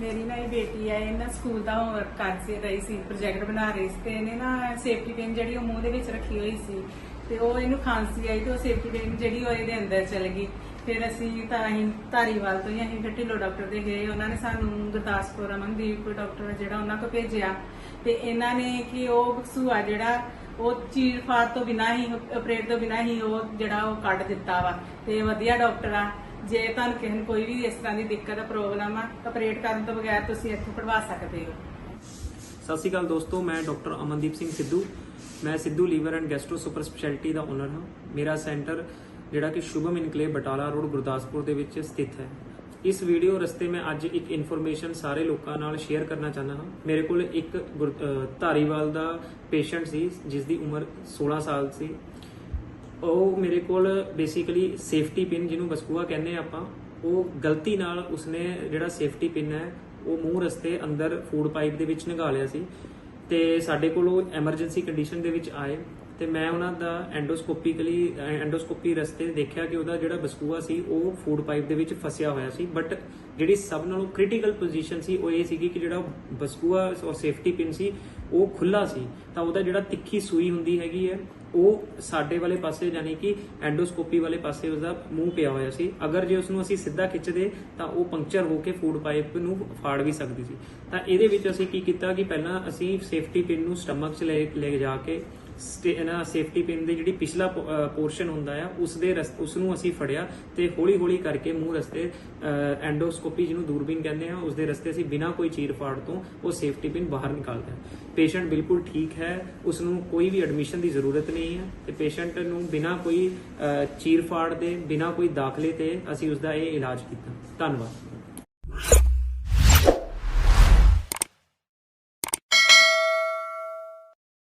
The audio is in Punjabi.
ਮੇਰੀ ਨਾ ਇਹ ਬੇਟੀ ਹੈ, ਇਹ ਨਾ ਸਕੂਲ ਦਾ ਹੋਮਵਰਕ ਕਰ ਰਹੀ ਸੀ ਪ੍ਰੋਜੈਕਟ ਬਣਾ ਰਹੀ ਸੀ ਤੇ ਇਹਨੇ ਨਾ ਸੇਫਟੀ ਪਿਨ ਜਿਹੜੀ ਉਹ ਮੂੰਹ ਦੇ ਵਿੱਚ ਰੱਖੀ ਹੋਈ ਸੀ ਤੇ ਉਹ ਇਹਨੂੰ ਖਾਂਸੀ ਆਈ ਤੇ ਉਹ ਸੇਫਟੀ ਪਿਨ ਜਿਹੜੀ ਉਹ ਇਹਦੇ ਅੰਦਰ ਚਲ ਗਈ। ਫਿਰ ਅਸੀਂ ਤਾਂ ਅਸੀਂ ਧਾਰੀਵਾਲ ਤੋਂ ਹੀ ਅਸੀਂ ਫਿਰ ਢਿੱਲੋਂ ਡਾਕਟਰ ਦੇ ਗਏ, ਉਹਨਾਂ ਨੇ ਸਾਨੂੰ ਗੁਰਦਾਸਪੁਰ ਅਮਨਦੀਪ ਡਾਕਟਰ ਜਿਹੜਾ ਉਹਨਾਂ ਕੋਲ ਭੇਜਿਆ ਤੇ ਇਹਨਾਂ ਨੇ ਕਿ ਉਹ ਬਕਸੂਆ ਜਿਹੜਾ ਉਹ ਚੀਰ ਫਾੜ ਤੋਂ ਬਿਨਾ ਹੀ ਆਪਰੇਟ ਤੋਂ ਬਿਨਾ ਹੀ ਉਹ ਜਿਹੜਾ ਉਹ ਕੱਢ ਦਿੱਤਾ ਵਾ ਤੇ ਵਧੀਆ ਡਾਕਟਰ ਆ। ਜੇ ਤੁਹਾਨੂੰ ਕਿਸੇ ਨੂੰ ਕੋਈ ਵੀ ਇਸ ਤਰ੍ਹਾਂ ਦੀ ਦਿੱਕਤ ਆ ਪ੍ਰੋਬਲਮ ਆ ਆਪਰੇਟ ਕਰਨ ਤੋਂ ਬਗੈਰ ਤੁਸੀਂ ਇੱਥੋਂ ਕਢਵਾ ਸਕਦੇ ਹੋ। ਸਤਿ ਸ਼੍ਰੀ ਅਕਾਲ ਦੋਸਤੋ, ਮੈਂ ਡਾਕਟਰ ਅਮਨਦੀਪ ਸਿੰਘ ਸਿੱਧੂ। ਮੈਂ Sidhu liver and gastro super speciality the owner ਹਾਂ। ਮੇਰਾ ਸੈਂਟਰ ਜਿਹੜਾ ਕਿ ਸ਼ੁਭਮ ਇਨਕਲੇਵ ਬਟਾਲਾ ਰੋਡ, ਗੁਰਦਾਸਪੁਰ ਦੇ ਵਿੱਚ ਸਥਿਤ ਹੈ। ਇਸ ਵੀਡੀਓ ਰਸਤੇ ਮੈਂ ਅੱਜ ਇੱਕ ਇਨਫੋਰਮੇਸ਼ਨ ਸਾਰੇ ਲੋਕਾਂ ਨਾਲ ਸ਼ੇਅਰ ਕਰਨਾ ਚਾਹੁੰਦਾ ਹਾਂ। ਮੇਰੇ ਕੋਲ ਇੱਕ ਗੁਰ- ਧਾਰੀਵਾਲ ਦਾ ਪੇਸ਼ੈਂਟ ਸੀ ਜਿਸ ਦੀ ਉਮਰ 16 ਸਾਲ ਸੀ। ਉਹ ਮੇਰੇ ਕੋਲ ਬੇਸਿਕਲੀ ਸੇਫਟੀ ਪਿਨ ਜਿਹਨੂੰ ਬਸਕੂਆ ਕਹਿੰਦੇ ਆ ਆਪਾਂ, ਉਹ ਗਲਤੀ ਨਾਲ ਉਸਨੇ ਜਿਹੜਾ ਸੇਫਟੀ ਪਿਨ ਹੈ, ਉਹ ਮੂੰਹ ਰਸਤੇ ਅੰਦਰ ਫੂਡ ਪਾਈਪ ਦੇ ਵਿੱਚ ਨਿਗਾਹ ਸੀ ਤੇ ਸਾਡੇ ਕੋਲ ਉਹ ਐਮਰਜੈਂਸੀ ਕੰਡੀਸ਼ਨ ਦੇ ਵਿੱਚ ਆਏ। ਤੇ ਮੈਂ ਉਹਨਾਂ ਦਾ ਐਂਡੋਸਕੋਪੀਕਲੀ ਐਂਡੋਸਕੋਪੀ ਰਸਤੇ ਦੇਖਿਆ ਕਿ ਉਹਦਾ ਜਿਹੜਾ ਬਸਕੂਆ ਸੀ, ਉਹ ਫੂਡ ਪਾਈਪ ਦੇ ਵਿੱਚ ਫਸਿਆ ਹੋਇਆ ਸੀ। ਬਟ ਜਿਹੜੀ ਸਭ ਨਾਲੋਂ ਕ੍ਰਿਟੀਕਲ ਪੋਜੀਸ਼ਨ ਸੀ, ਉਹ ਇਹ ਸੀਗੀ ਕਿ ਜਿਹੜਾ ਬਸਕੂਆ ਔਰ ਸੇਫਟੀ ਪਿਨ ਸੀ, ਉਹ ਖੁੱਲਾ ਸੀ। ਤਾਂ ਉਹਦਾ ਜਿਹੜਾ ਤਿੱਖੀ ਸੂਈ ਹੁੰਦੀ ਹੈਗੀ ਹੈ, ਉਹ ਸਾਡੇ ਵਾਲੇ ਪਾਸੇ ਯਾਨੀ ਕਿ ਐਂਡੋਸਕੋਪੀ ਵਾਲੇ ਪਾਸੇ ਉਸਦਾ ਮੂੰਹ ਪਿਆ ਹੋਇਆ ਸੀ। ਅਗਰ ਜੇ ਉਸ ਨੂੰ ਅਸੀਂ ਸਿੱਧਾ ਖਿੱਚਦੇ, ਤਾਂ ਉਹ ਪੰਕਚਰ ਹੋ ਕੇ ਫੂਡ ਪਾਈਪ ਨੂੰ ਫਾੜ ਵੀ ਸਕਦੀ ਸੀ। ਤਾਂ ਇਹਦੇ ਵਿੱਚ ਅਸੀਂ ਕੀ ਕੀਤਾ ਕਿ ਪਹਿਲਾਂ ਅਸੀਂ ਸੇਫਟੀ ਪਿਨ ਨੂੰ ਸਟਮਕ 'ਚ ਲੈ ਲੈ ਜਾ ਕੇ ਨਾ ਸੇਫਟੀ ਪਿਨ ਦੇ ਜਿਹੜੀ ਪਿਛਲਾ ਪੋਰਸ਼ਨ ਹੁੰਦਾ ਆ ਉਸ ਦੇ ਰਸ- ਉਸ ਨੂੰ ਅਸੀਂ ਫੜਿਆ ਤੇ ਹੌਲੀ ਹੌਲੀ ਕਰਕੇ ਮੂੰਹ ਰਸਤੇ ਐਂਡੋਸਕੋਪੀ ਜਿਹਨੂੰ ਦੂਰਬੀਨ ਕਹਿੰਦੇ ਆ ਉਸ ਦੇ ਰਸਤੇ ਅਸੀਂ ਬਿਨਾਂ ਕੋਈ ਚੀਰ ਫਾੜ ਤੋਂ ਉਹ ਸੇਫਟੀ ਪਿਨ ਬਾਹਰ ਨਿਕਾਲਦੇ ਹਾਂ ਪੇਸ਼ੈਂਟ ਬਿਲਕੁਲ ਠੀਕ ਹੈ ਉਸ ਨੂੰ ਕੋਈ ਵੀ ਐਡਮਿਸ਼ਨ ਦੀ ਜ਼ਰੂਰਤ ਨਹੀਂ ਹੈ ਤੇ ਪੇਸ਼ੈਂਟ ਨੂੰ ਬਿਨਾਂ ਕੋਈ ਅਹ, ਚੀਰ ਫਾੜ ਦੇ ਬਿਨਾਂ ਕੋਈ ਦਾਖਲੇ ਤੇ ਅਸੀਂ ਉਸ ਦਾ ਇਹ ਇਲਾਜ ਕੀਤਾ। ਧੰਨਵਾਦ।